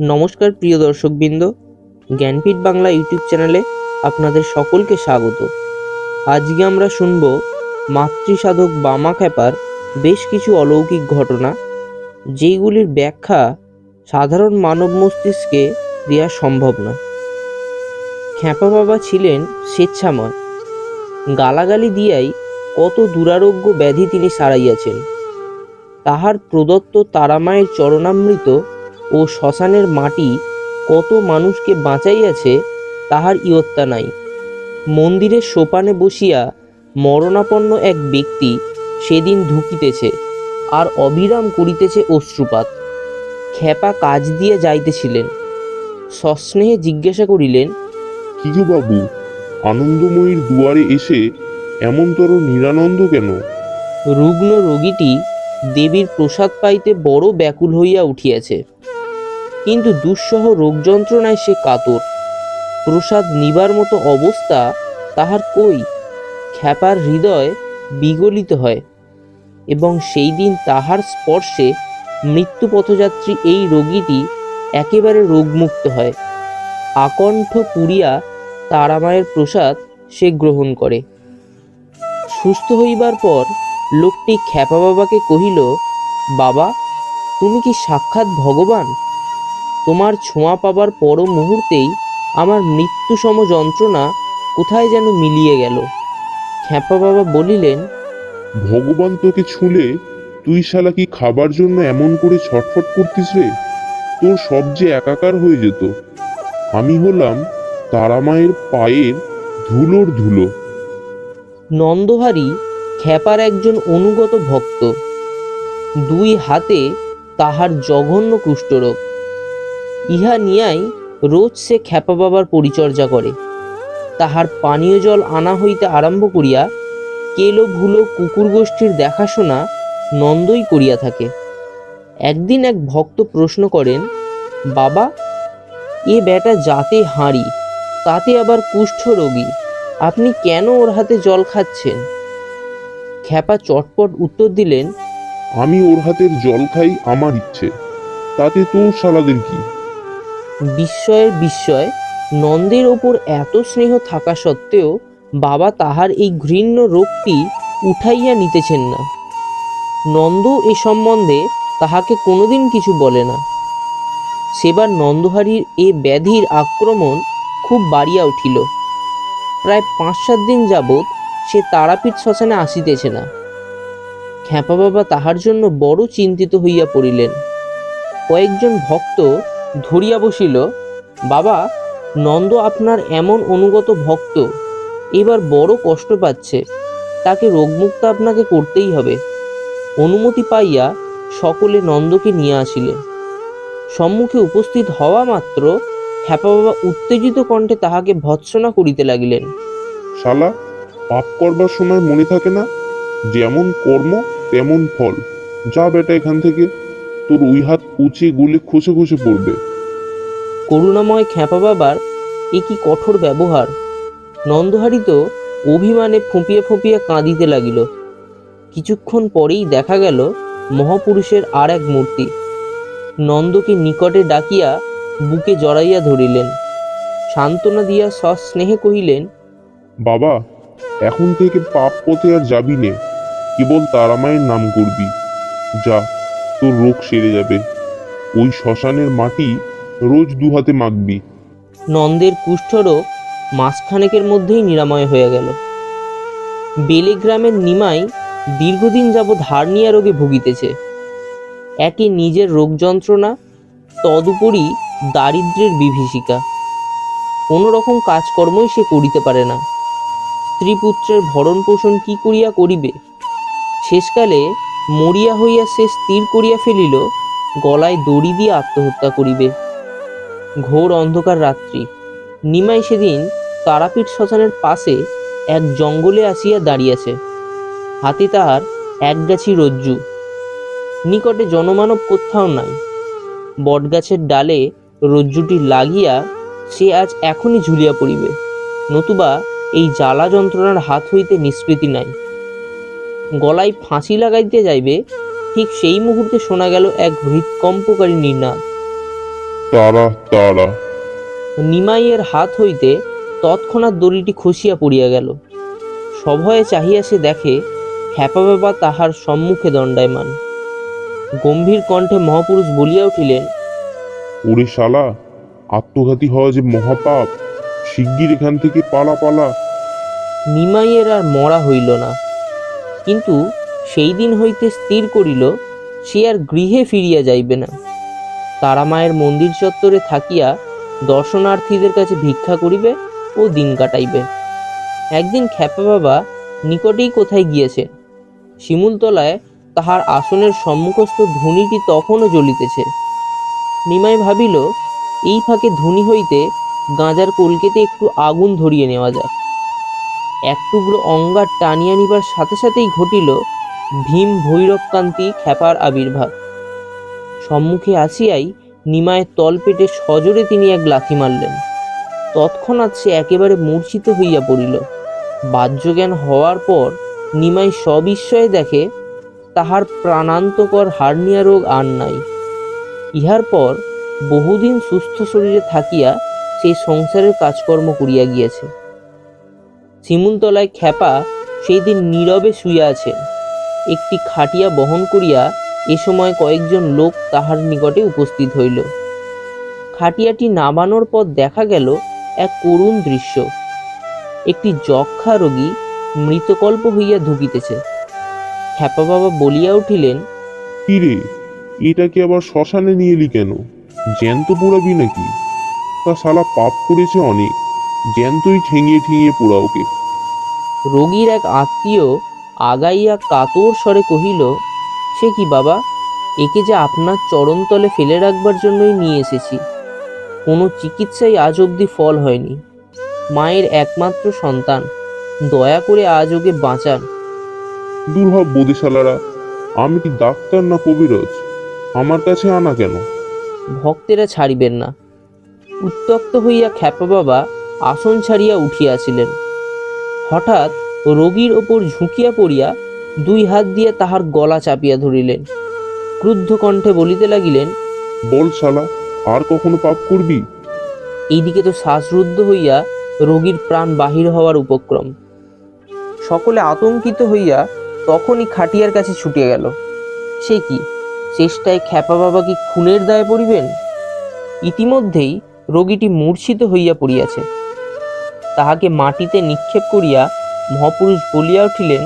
নমস্কার প্রিয় দর্শকবৃন্দ, জ্ঞানপীঠ বাংলা ইউটিউব চ্যানেলে আপনাদের সকলকে স্বাগত। আজকে আমরা শুনব মাতৃসাধক বামা খ্যাপার বেশ কিছু অলৌকিক ঘটনা, যেইগুলির ব্যাখ্যা সাধারণ মানব মস্তিষ্কে দেওয়া সম্ভব নয়। খ্যাপা বাবা ছিলেন স্বেচ্ছাময়। গালাগালি দিয়াই কত দুরারোগ্য ব্যাধি তিনি সারাইয়াছেন। তাহার প্রদত্ত তারামায়ের চরণামৃত ও শ্মশানের মাটি কত মানুষকে বাঁচাইয়াছে তাহার ইয়ত্তা নাই। মন্দিরের সোপানে বসিয়া মরণাপন্ন এক ব্যক্তি সেদিন ঢুকিতেছে আর অবিরাম করিতেছে অশ্রুপাত। খেপা কাজ দিয়ে যাইতেছিলেন। সস্নেহে জিজ্ঞাসা করিলেন বাবু আনন্দময়ীর দুয়ারে এসে এমনতর নিরানন্দ কেন? রুগ্ন রোগীটি দেবীর প্রসাদ পাইতে বড় ব্যাকুল হইয়া উঠিয়াছে। কিন্তু দুঃসহ রোগ যন্ত্রণায় সে কাতর। প্রসাদ নিবার মতো অবস্থা তাহার কই? খ্যাপার হৃদয় বিগলিত হয় এবং সেই দিন তাহার স্পর্শে মৃত্যু পথযাত্রী এই রোগীটি একেবারে রোগমুক্ত হয়। আকণ্ঠ পুরিয়া তারামায়ের প্রসাদ সে গ্রহণ করে। সুস্থ হইবার পর লোকটি খ্যাপা বাবাকে কহিল, বাবা, তুমি কি সাক্ষাৎ ভগবান? তোমার ছোঁয়া পাবার পর মুহূর্তেই আমার মৃত্যুসম যন্ত্রণা কোথায় যেন মিলিয়ে গেল। খ্যাপা বাবা বলিলেন ভগবান তোকে ছুঁলে তুই শালা কি খাবার জন্য এমন করে ছটফট করতিস রে? তোর সব যে একাকার হয়ে যেত। আমি হলাম তারামায়ের পায়ের ধুলোর ধুলো। নন্দহারি খ্যাপার একজন অনুগত ভক্ত। দুই হাতে তাহার জঘন্য কুষ্ঠরোগ। ইহা নিয়াই রোজ সে খ্যাপা বাবার পরিচর্যা করে। তাহার পানীয় জল আনা হইতে আরম্ভ করিয়া কেলো ভুলো কুকুর গোষ্ঠীর দেখাশোনা নন্দই করিয়া থাকে। একদিন এক ভক্ত প্রশ্ন করেন, বাবা, এ বেটা যাতে হাঁড়ি, তাতে আবার কুষ্ঠ রোগী, আপনি কেন ওর হাতে জল খাচ্ছেন? খ্যাপা চটপট উত্তর দিলেন, আমি ওর হাতের জল খাই আমার ইচ্ছে, তাতে তোর শালাদের কি? বিস্ময়ের বিস্ময়, নন্দের ওপর এত স্নেহ থাকা সত্ত্বেও বাবা তাহার এই ঘৃণ্য রোগটি উঠাইয়া নিতেছেন না। নন্দ এ সম্বন্ধে তাহাকে কোনোদিন কিছু বলে না। সেবার নন্দহারির এ ব্যাধির আক্রমণ খুব বাড়িয়া উঠিল। প্রায় পাঁচ সাত দিন যাবৎ সে তারাপীঠ শ্মশানে আসিতেছে না। খ্যাপা বাবা তাহার জন্য বড় চিন্তিত হইয়া পড়িলেন। কয়েকজন ভক্ত ধরিয়া বসিল, বাবা, নন্দ আপনার এমন অনুগত ভক্ত, এবার বড় কষ্ট পাচ্ছে, তাকে রোগমুক্ত আপনাকে করতেই হবে। অনুমতি পাইয়া সকলে নন্দকে নিয়ে আসিলেন সম্মুখে উপস্থিত হওয়া মাত্র খ্যাপা বাবা উত্তেজিত কণ্ঠে তাহাকে ভৎসনা করিতে লাগিলেন। শালা, পাপ করবার সময় মনে থাকে না? যেমন কর্ম, তেমন ফল। যা বেটা এখান থেকে। তোর ওই হাত উঁচে গুলে খসে খসে পড়বে। করুণাময় খ্যাপা বাবার এ কি কঠোর ব্যবহার। নন্দহারি তো অভিমানে ফুঁপিয়ে ফুঁপিয়ে কাঁদিতে লাগিল। কিছুক্ষণ পরেই দেখা গেল মহাপুরুষের আর এক মূর্তি। নন্দকে নিকটে ডাকিয়া বুকে জড়াইয়া ধরিলেন। সান্ত্বনা দিয়া সস্নেহে কহিলেন বাবা এখন থেকে পাপ পথে আর যাবি নে কেবল তারামায়ের নাম করবি। যা। তোর রোগ সেরে যাবে। ওই শ্মশানের মাটি রোজ দু হাতে মাখবি। নন্দের কুষ্ঠরোগ মাসখানেকের মধ্যেই নিরাময় হয়ে গেল। বেলে গ্রামের নিমাই দীর্ঘদিন যাবৎ হার্নিয়া রোগে ভুগিতেছে। একে নিজের রোগ যন্ত্রণা তদুপরি দারিদ্র্যের বিভীষিকা। কোনো রকম কাজকর্মই সে করিতে পারে না। স্ত্রী পুত্রের ভরণ পোষণ কি করিয়া করিবে? শেষকালে মরিয়া হইয়া সে স্থির করিয়া ফেলিল, গলায় দড়ি দিয়ে আত্মহত্যা করিবে। ঘোর অন্ধকার রাত্রি। নিমাই সেদিন তারাপীঠ শ্মশানের পাশে এক জঙ্গলে আসিয়া দাঁড়িয়েছে। হাতে তাহার একগাছি রজ্জু। নিকটে জনমানব কোথাও নাই। বটগাছের ডালে রজ্জুটি লাগিয়া সে আজ এখনই ঝুলিয়া পড়িবে। নতুবা এই জ্বালা যন্ত্রণার হাত হইতে নিষ্কৃতি নাই। গলায় ফাঁসি লাগাইতে যাইবে ঠিক সেই মুহূর্তে শোনা গেল এক হৃৎকম্পকারী নির্নাদ। তারা তারা। নিমাইয়ের হাত হইতে তৎক্ষণাৎ দড়িটি খসিয়া পড়িয়া গেল। সভয়ে চাহিয়া সে দেখে হ্যাপা বাবা তাহার সম্মুখে দণ্ডায়মান। গম্ভীর কণ্ঠে মহাপুরুষ বলিয়া উঠিলেন ওরে শালা আত্মঘাতী হওয়া যে মহাপাপ শিগগির এখান থেকে পালা পালা। নিমাইয়ের আর মরা হইল না। কিন্তু সেই দিন হইতে স্থির করিল, সে আর গৃহে ফিরিয়া যাইবে না। তারামায়ের মন্দির চত্বরে থাকিয়া দর্শনার্থীদের কাছে ভিক্ষা করিবে ও দিন কাটাইবে। একদিন খ্যাপা বাবা নিকটেই কোথায় গিয়েছে? শিমুলতলায় তাহার আসনের সম্মুখস্থ ধুনিটি তখনও জ্বলিতেছে। নিমাই ভাবিল, এই ফাঁকে ধুনি হইতে গাঁজার কলকেতে একটু আগুন ধরিয়ে নেওয়া যাক। এক টুকরো অঙ্গার টানিয়া নিবার সাথে সাথেই ঘটিল ভীম ভৈরবকান্তি খ্যাপার আবির্ভাব। সম্মুখে আসিয়াই নিমায়ের তলপেটে সজোরে তিনি এক লাথি মারলেন। তৎক্ষণাৎ সে একেবারে মূর্ছিত হইয়া পড়িল। বাহ্যজ্ঞান হওয়ার পর নিমাই সবিস্ময়ে দেখে, তাহার প্রাণান্তকর হার্নিয়া রোগ আর নাই। ইহার পর বহুদিন সুস্থ শরীরে থাকিয়া সেই সংসারের কাজকর্ম করিয়া গিয়াছে। শিমুলতলায় খ্যাপা সেই দিন নীরবে শুইয়া আছেন একটি খাটিয়া বহন করিয়া এ সময় কয়েকজন লোক তাহার নিকটে উপস্থিত হইল। খাটিয়াটি নামানোর পর দেখা গেল এক করুণ দৃশ্য। একটি যক্ষা রোগী মৃতকল্প হইয়া ঢুকিতেছে। খ্যাপা বাবা বলিয়া উঠিলেন কিরে এটাকে আবার শ্মশানে নিয়ে এলি কেন? জ্যান্ত পোড়াবি নাকি? তা শালা পাপ করেছে অনেক। জ্যান্তই ঠেঙিয়ে ঠেঙিয়ে পোড়া ওকে। রোগীর এক আত্মীয় আগাইয়া কাতর স্বরে কহিল সে কি বাবা? একে যে আপনার চরণতলে ফেলে রাখবার জন্যই নিয়ে এসেছি। কোনো চিকিৎসাই আজ অবধি ফল হয়নি। মায়ের একমাত্র সন্তান। দয়া করে আজ ওকে বাঁচান। দুর্ভাব বোধেশালারা আমি কি ডাক্তার না কবিরাজ? আমার কাছে আনা কেন? ভক্তেরা ছাড়িবেন না। উত্তক্ত হইয়া খ্যাপা বাবা আসন ছাড়িয়া উঠিয়াছিলেন। হঠাৎ রোগীর ওপর ঝুঁকিয়া পড়িয়া দুই হাত দিয়া তাহার গলা চাপিয়া ধরিলেন। ক্রুদ্ধ কণ্ঠে বলিতে লাগিলেন বল শালা আর কখনো পাপ করবি? এইদিকে তো শ্বাসরুদ্ধ হইয়া রোগীর প্রাণ বাহির হওয়ার উপক্রম। সকলে আতঙ্কিত হইয়া তখনই খাটিয়ার কাছে ছুটিয়া গেল। সে কি চেষ্টায় খ্যাপা বাবা কি খুনের দায়ে পড়িবেন? ইতিমধ্যেই রোগীটি মূর্ছিত হইয়া পড়িয়াছে। তাহাকে মাটিতে নিক্ষেপ করিয়া মহাপুরুষ বলিয়া উঠিলেন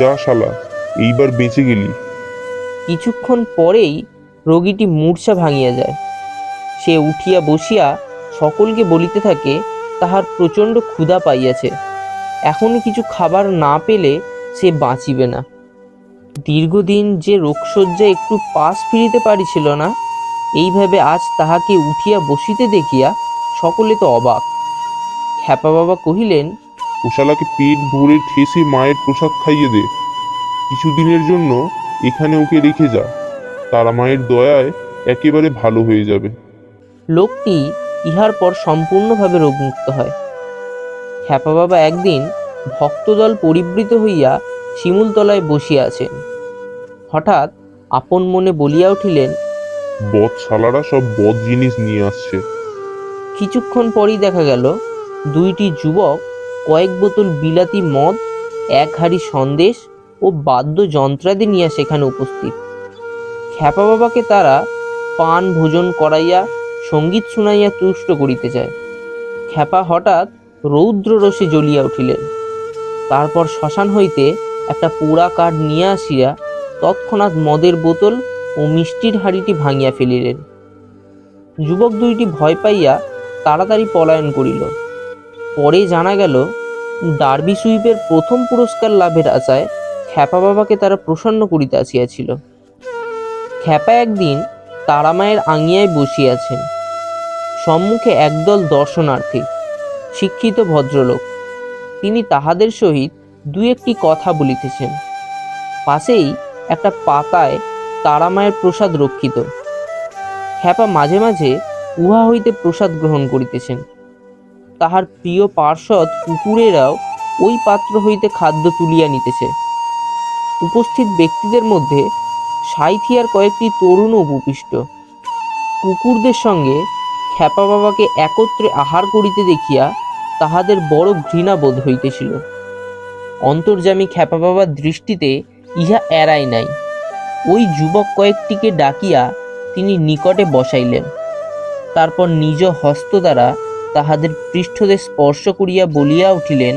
যা শালা এইবার বেঁচে গেলি। কিছুক্ষণ পরেই রোগীটি মূর্ছা ভাঙিয়া যায়। সে উঠিয়া বসিয়া সকলকে বলিতে থাকে তাহার প্রচণ্ড ক্ষুধা পাইয়াছে। এখনই কিছু খাবার না পেলে সে বাঁচিবে না। দীর্ঘদিন যে রোগশয্যা একটু পাশ ফিরিতে পারিছিল না এইভাবে আজ তাহাকে উঠিয়া বসিতে দেখিয়া সকলে তো অবাক। খ্যাপা বাবা কহিলেন ও শালাকে পেট ভরে ঠেসে মায়ের প্রসাদ খাইয়ে দে। কিছুদিনের জন্য এখানে ওকে রেখে যা। তারা মায়ের দয়ায় একেবারে ভালো হয়ে যাবে। লোকটি ইহার পর সম্পূর্ণভাবে রোগমুক্ত হয়। খ্যাপা বাবা একদিন ভক্তদল পরিবৃত হইয়া শিমুলতলায় বসিয়া আছেন। হঠাৎ আপন মনে বলিয়া উঠিলেন বদ শালারা সব বদ জিনিস নিয়ে আসছে। কিছুক্ষণ পরই দেখা গেল দুইটি যুবক, কয়েক বোতল বিলাতি মদ, এক হাঁড়ি সন্দেশ ও বাদ্যযন্ত্রাদি নিয়ে সেখানে উপস্থিত। খ্যাপা বাবাকে তারা পান ভোজন করাইয়া, সংগীত শুনাইয়া তুষ্ট করিতে চায় খ্যাপা হঠাৎ রৌদ্র রসে জ্বলিয়া উঠিলেন। তারপর শ্মশান হইতে একটা পোড়া কাঠ নিয়ে আসিয়া তৎক্ষণাৎ মদের বোতল ও মিষ্টির হাঁড়িটি ভাঙিয়া ফেলিলেন। যুবক দুইটি ভয় পাইয়া তাড়াতাড়ি পলায়ন করিল। পরে জানা গেল, ডার্বি সুইপের প্রথম পুরস্কার লাভের আশায় খ্যাপা বাবাকে তারা প্রসন্ন করিতে আসিয়াছিল। খ্যাপা একদিন তারামায়ের আঙিয়ায় বসিয়াছেন সম্মুখে একদল দর্শনার্থী, শিক্ষিত ভদ্রলোক। তিনি তাহাদের সহিত দু একটি কথা বলিতেছেন। পাশেই একটা পাতায় তারামায়ের প্রসাদ রক্ষিত। খ্যাপা মাঝে মাঝে উহা হইতে প্রসাদ গ্রহণ করিতেছেন। তাহার প্রিয় পার্শ্বদ কুকুরেরাও ওই পাত্র হইতে খাদ্য তুলিয়া নিতেছে। উপস্থিত ব্যক্তিদের মধ্যে সাইথিয়ার কয়েকটি তরুণ উপবিষ্ট কুকুরদের সঙ্গে খ্যাপা বাবাকে একত্রে আহার করিতে দেখিয়া তাহাদের বড় ঘৃণা বোধ হইতেছিল। অন্তর্যামী খ্যাপা বাবার দৃষ্টিতে ইহা এড়ায় নাই। ওই যুবক কয়েকটিকে ডাকিয়া তিনি নিকটে বসাইলেন। তারপর নিজ হস্ত দ্বারা তাহাদের পৃষ্ঠদেশ স্পর্শ করিয়া বলিয়া উঠিলেন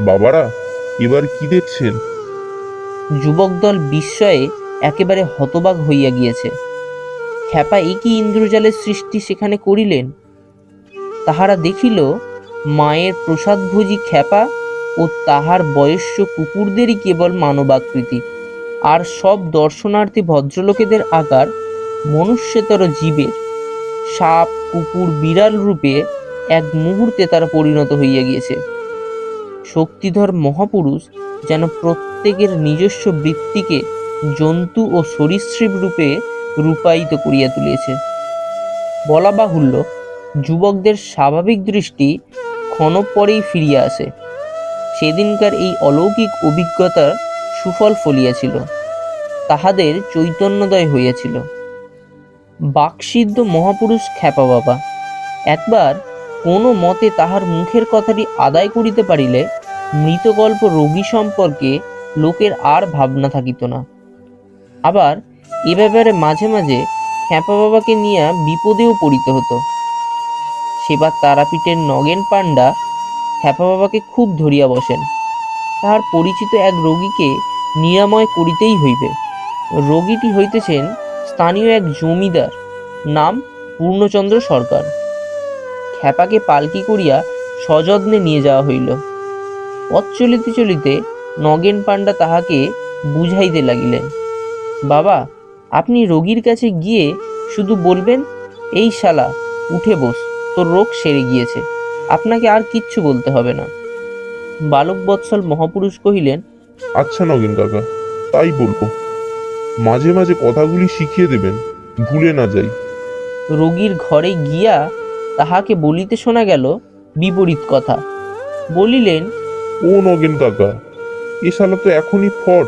বাবারা এবার কি দেখছেন? যুবক দল বিস্ময়ে একেবারে হতবাক হইয়া গিয়েছে। খ্যাপা একই ইন্দ্রজালের সৃষ্টি সেখানে করিলেন। তাহারা দেখিল মায়ের প্রসাদভোজী খ্যাপা ও তাহার বয়স্য কুকুরদেরই কেবল মানবাকৃতি। আর সব দর্শনার্থী ভদ্রলোকেদের আকার মনুষ্যতর জীবের সাপ, কুকুর, বিড়াল রূপে এক মুহূর্তে তারা পরিণত হইয়া গিয়েছে। শক্তিধর মহাপুরুষ যেন প্রত্যেকের নিজস্ব বৃত্তিকে জন্তু ও সরীসৃপ রূপে রূপায়িত করিয়া তুলিয়েছে। বলা বাহুল্য, যুবকদের স্বাভাবিক দৃষ্টি ক্ষণ পরেই ফিরিয়া আসে। সেদিনকার এই অলৌকিক অভিজ্ঞতার সুফল ফলিয়াছিল, তাহাদের চৈতন্যদয় হইয়াছিল। বাকসিদ্ধ মহাপুরুষ খ্যাপা বাবা। একবার কোনো মতে তাহার মুখের কথাটি আদায় করিতে পারিলে মৃতকল্প রোগী সম্পর্কে লোকের আর ভাবনা থাকিত না। আবার এ ব্যাপারে মাঝে মাঝে খ্যাপা বাবাকে নিয়ে বিপদেও পড়িতে হতো। সেবার তারাপীঠের নগেন পাণ্ডা খ্যাপা বাবাকে খুব ধরিয়া বসেন। তাহার পরিচিত এক রোগীকে নিরাময় করিতেই হইবে। রোগীটি হইতেছেন স্থানীয় এক জমিদার, নাম পূর্ণচন্দ্র সরকার। খ্যাপাকে পালকি করিয়া সযত্নে নিয়ে যাওয়া হইল। পথ চলিতে চলিতে নগেন পাণ্ডা তাহাকে বুঝাইতে লাগিলেন, বাবা, আপনি রোগীর কাছে গিয়ে শুধু বলবেন, এই শালা, উঠে বস, তোর রোগ সেরে গিয়েছে, আপনাকে আর কিচ্ছু বলতে হবে না। বালক বৎসল মহাপুরুষ কহিলেন আচ্ছা নগেন কাকা, তাই বলব। মাঝে মাঝে কথাগুলি শিখিয়ে দেবেন ভুলে না যাই। রোগীর ঘরে গিয়া তাহাকে বলিতে শোনা গেল বিপরীত কথা। বলিলেন ও নগেন কাকা এ শালা তো এখনই ফট।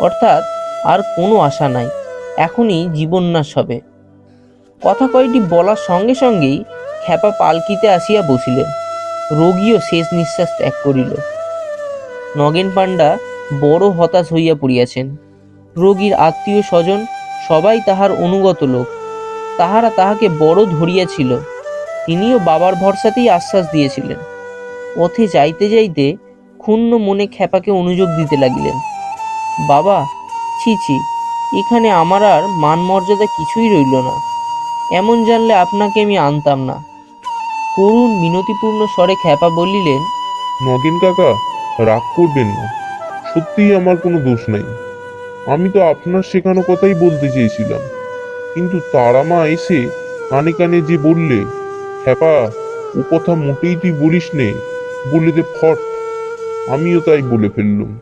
অর্থাৎ আর কোনো আশা নাই এখনই জীবন্যাস হবে। কথা কয়টি বলার সঙ্গে সঙ্গেই খ্যাপা পালকিতে আসিয়া বসিলেন। রোগীও শেষ নিঃশ্বাস ত্যাগ করিল। নগেন পাণ্ডা বড় হতাশ হইয়া পড়িয়াছেন। রোগীর আত্মীয় স্বজন সবাই তাহার অনুগত লোক। তাহারা তাহাকে বড় ধরিয়াছিল। তিনিও বাবার ভরসাতেই আশ্বাস দিয়েছিলেন। পথে যাইতে যাইতে ক্ষুণ্ণ মনে খ্যাপাকে অনুযোগ দিতে লাগিলেন। বাবা, ছি ছি, এখানে আমার আর মান মর্যাদা কিছুই রইল না। এমন জানলে আপনাকে আমি আনতাম না। করুণ মিনতিপূর্ণ স্বরে খ্যাপা বলিলেন, নগেন কাকা, রাগ করবেন না। সত্যিই আমার কোনো দোষ নাই। আমি তো আপনার শেখানো কথাই বলতে চেয়েছিলাম। কিন্তু তারা মা এসে কানে কানে যে বললে, হ্যাপা, ও কথা মোটেই তুই বলিস নে বলে দে ফট। আমিও তাই বলে ফেললুম।